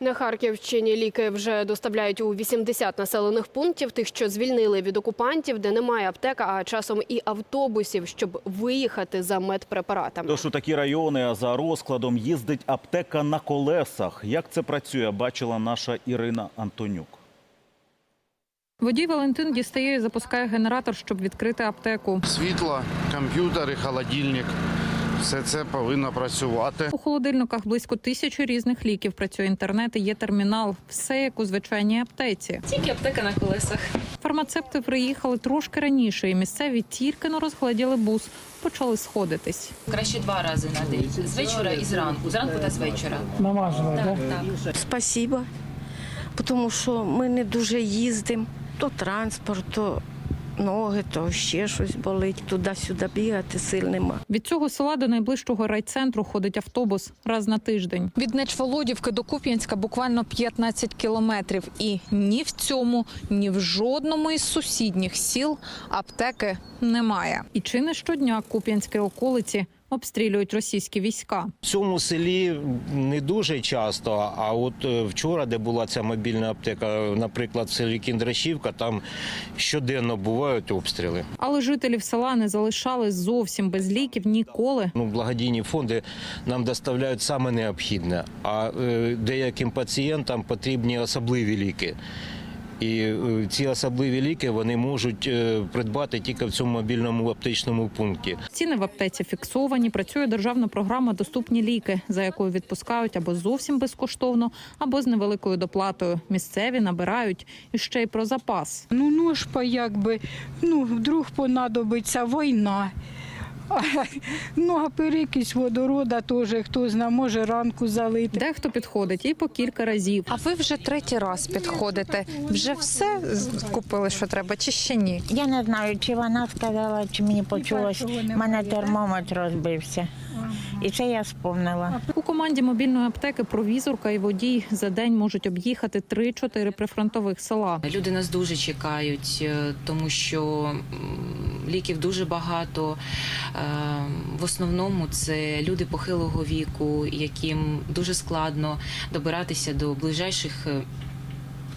На Харківщині ліки вже доставляють у 80 населених пунктів, тих, що звільнили від окупантів, де немає аптека, а часом і автобусів, щоб виїхати за медпрепаратами. Тож у такі райони а за розкладом їздить аптека на колесах. Як це працює, бачила наша Ірина Антонюк. Водій Валентин дістає і запускає генератор, щоб відкрити аптеку. Світло, комп'ютери, холодильник. Все це повинно працювати. У холодильниках близько тисячі різних ліків. Працює інтернет і є термінал. Все як у звичайній аптеці. Тільки аптека на колесах. Фармацевти приїхали трошки раніше, і місцеві тільки но розгляділи бус, почали сходитись. Краще два рази на день. З вечора і зранку. Зранку та з вечора. Намазала, Так, да? так. Спасибо, тому що ми не дуже їздимо. То транспорт, то ноги, то ще щось болить. Туди-сюди бігати сил нема. Від цього села до найближчого райцентру ходить автобус раз на тиждень. Від Нечволодівки до Куп'янська буквально 15 кілометрів. І ні в цьому, ні в жодному із сусідніх сіл аптеки немає. І чи не щодня Куп'янські околиці обстрілюють російські війська. В цьому селі не дуже часто. А от е, вчора, де була ця мобільна аптека, наприклад, в селі Кіндрашівка, там щоденно бувають обстріли. Але жителів села не залишали зовсім без ліків ніколи. Ну, благодійні фонди нам доставляють саме необхідне, а е, деяким пацієнтам потрібні особливі ліки. І е, ці особливі ліки вони можуть е, придбати тільки в цьому мобільному аптечному пункті. Ціни в аптеці фіксовані. Працює державна програма Доступні ліки, за якою відпускають або зовсім безкоштовно, або з невеликою доплатою. Місцеві набирають і ще й про запас. Ну, ну ж якби, ну, вдруг понадобиться війна. Ну, а перекись водорода теж, хто знає, може ранку залити. Дехто підходить і по кілька разів. А ви вже третій раз підходите. Вже все купили, що треба, чи ще ні? Я не знаю, чи вона сказала, чи мені почулось. У мене термометр розбився. І це я сповнила. У команді мобільної аптеки провізорка і водій за день можуть об'їхати 3-4 прифронтових села. Люди нас дуже чекають, е, тому що ліків дуже багато. Е, В основному це люди похилого віку, яким дуже складно добиратися до ближайших е,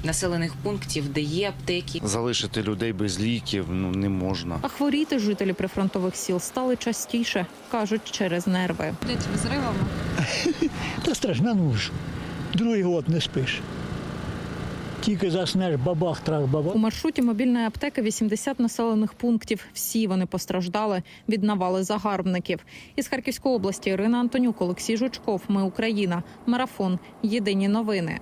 населених пунктів, де є аптеки. Залишити людей без ліків ну не можна. А хворіти жителі прифронтових сіл стали частіше, кажуть, через нерви. Та страшна нуж. Другий год не спиш. Тільки заснеш бабах, трах, бабах. У маршруті мобільної аптеки 80 населених пунктів. Всі вони постраждали від навали загарбників. Із Харківської області Ірина Антонюк, Олексій Жучков. Ми Україна. Марафон. Єдині новини.